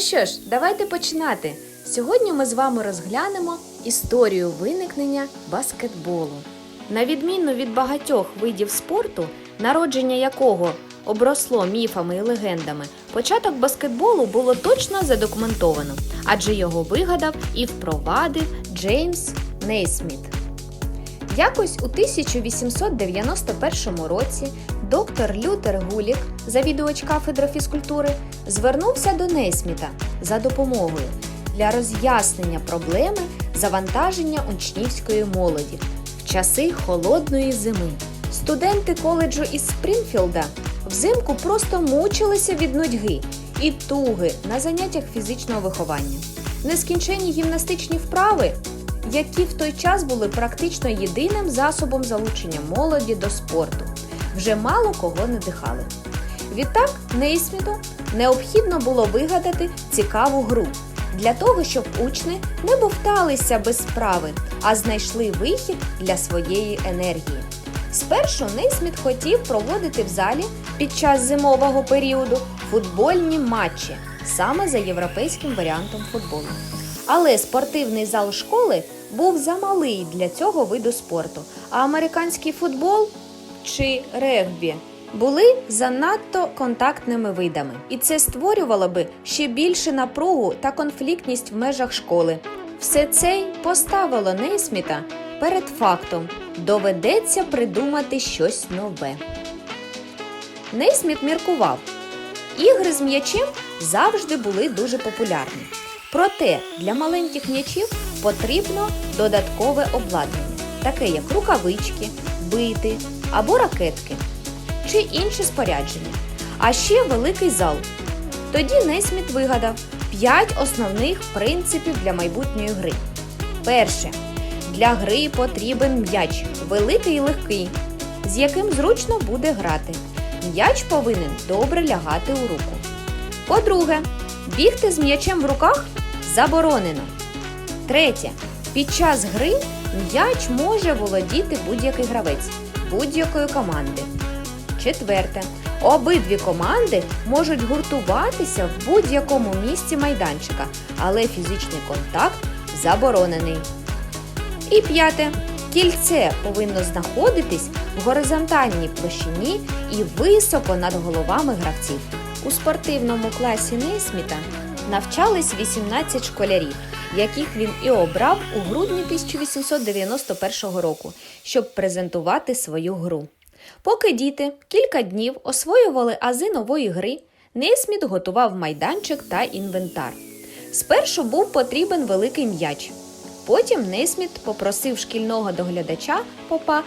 що ж, давайте починати. Сьогодні ми з вами розглянемо історію виникнення баскетболу. На відміну від багатьох видів спорту, народження якого обросло міфами і легендами, початок баскетболу було точно задокументовано, адже його вигадав і впровадив Джеймс Нейсміт. Якось у 1891 році доктор Лютер Гулік, завідувач кафедри фізкультури, звернувся до Нейсміта за допомогою для роз'яснення проблеми завантаження учнівської молоді в часи холодної зими. Студенти коледжу із Спрінфілда взимку просто мучилися від нудьги і туги на заняттях фізичного виховання. Нескінченні гімнастичні вправи які в той час були практично єдиним засобом залучення молоді до спорту, вже мало кого надихали. Відтак, Нейсміту необхідно було вигадати цікаву гру для того, щоб учні не бовталися без справи, а знайшли вихід для своєї енергії. Спершу Нейсміт хотів проводити в залі під час зимового періоду футбольні матчі саме за європейським варіантом футболу. Але спортивний зал школи був замалий для цього виду спорту, а американський футбол чи регбі були занадто контактними видами, і це створювало би ще більше напругу та конфліктність в межах школи. Все це поставило Нейсміта перед фактом доведеться придумати щось нове. Нейсміт міркував. Ігри з м'ячем завжди були дуже популярні. Проте для маленьких м'ячів потрібно додаткове обладнання, таке як рукавички, бити або ракетки чи інше спорядження, а ще великий зал. Тоді Нейсміт вигадав 5 основних принципів для майбутньої гри. Перше. Для гри потрібен м'яч великий і легкий, з яким зручно буде грати. М'яч повинен добре лягати у руку. По-друге, бігти з м'ячем в руках заборонено. Третє. Під час гри м'яч може володіти будь-який гравець будь-якої команди. Четверте. Обидві команди можуть гуртуватися в будь-якому місці майданчика, але фізичний контакт заборонений. І п'яте. Кільце повинно знаходитись в горизонтальній площині і високо над головами гравців. У спортивному класі Нейсміта навчались 18 школярів, яких він і обрав у грудні 1891 року, щоб презентувати свою гру. Поки діти кілька днів освоювали ази нової гри, Нейсміт готував майданчик та інвентар. Спершу був потрібен великий м'яч. Потім Нейсміт попросив шкільного доглядача попа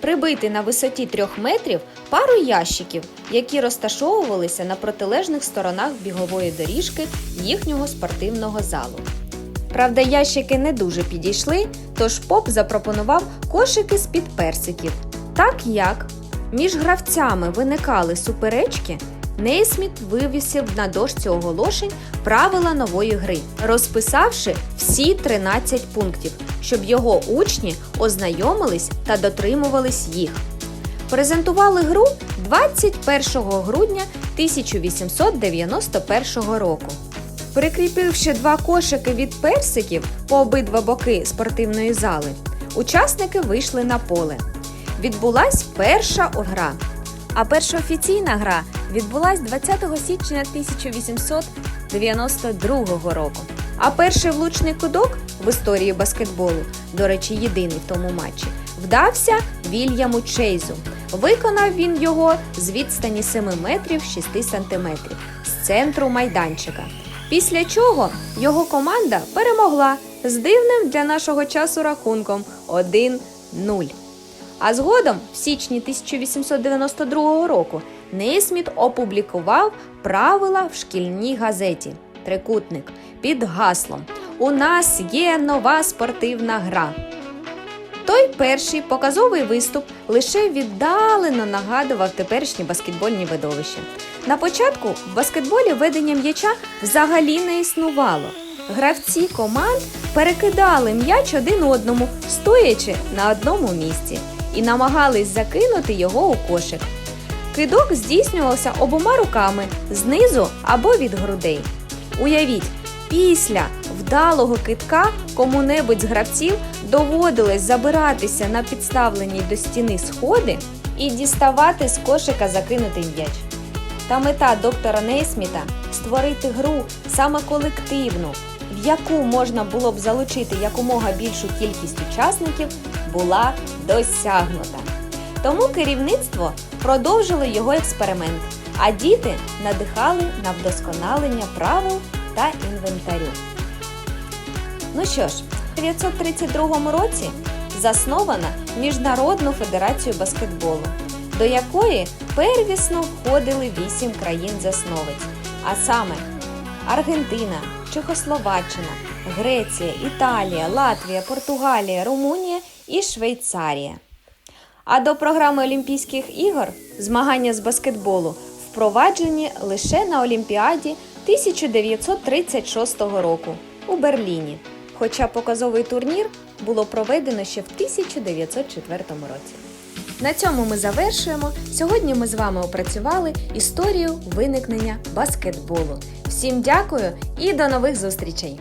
прибити на висоті трьох метрів пару ящиків, які розташовувалися на протилежних сторонах бігової доріжки їхнього спортивного залу. Правда, ящики не дуже підійшли, тож поп запропонував кошики з-під персиків. Так як між гравцями виникали суперечки, Нейсміт вивісив на дошці оголошень правила нової гри, розписавши всі 13 пунктів, щоб його учні ознайомились та дотримувались їх. Презентували гру 21 грудня 1891 року. Прикріпивши два кошики від персиків по обидва боки спортивної зали, учасники вийшли на поле. Відбулась перша гра. А перша офіційна гра відбулась 20 січня 1892 року. А перший влучний кудок в історії баскетболу, до речі, єдиний в тому матчі, вдався Вільяму Чейзу. Виконав він його з відстані 7 метрів 6 сантиметрів з центру майданчика. Після чого його команда перемогла з дивним для нашого часу рахунком 1-0. А згодом, в січні 1892 року, Нейсміт опублікував правила в шкільній газеті Трикутник під гаслом У нас є нова спортивна гра. Той перший показовий виступ лише віддалено нагадував теперішні баскетбольні видовища. На початку в баскетболі ведення м'яча взагалі не існувало. Гравці команд перекидали м'яч один одному, стоячи на одному місці, і намагались закинути його у кошик. Кидок здійснювався обома руками знизу або від грудей. Уявіть, після вдалого китка кому-небудь з гравців доводилось забиратися на підставлені до стіни сходи і діставати з кошика закинутий м'яч. Та мета доктора Нейсміта створити гру саме колективну, яку можна було б залучити якомога більшу кількість учасників, була досягнута. Тому керівництво продовжило його експеримент, а діти надихали на вдосконалення правил та інвентарю. Ну що ж, в 1932 році заснована Міжнародну федерацію баскетболу, до якої первісно входили вісім країн-засновиць, а саме Аргентина, Чехословаччина, Греція, Італія, Латвія, Португалія, Румунія і Швейцарія. А до програми Олімпійських ігор змагання з баскетболу впроваджені лише на Олімпіаді 1936 року у Берліні. Хоча показовий турнір було проведено ще в 1904 році. На цьому ми завершуємо. Сьогодні ми з вами опрацювали історію виникнення баскетболу. Всім дякую і до нових зустрічей!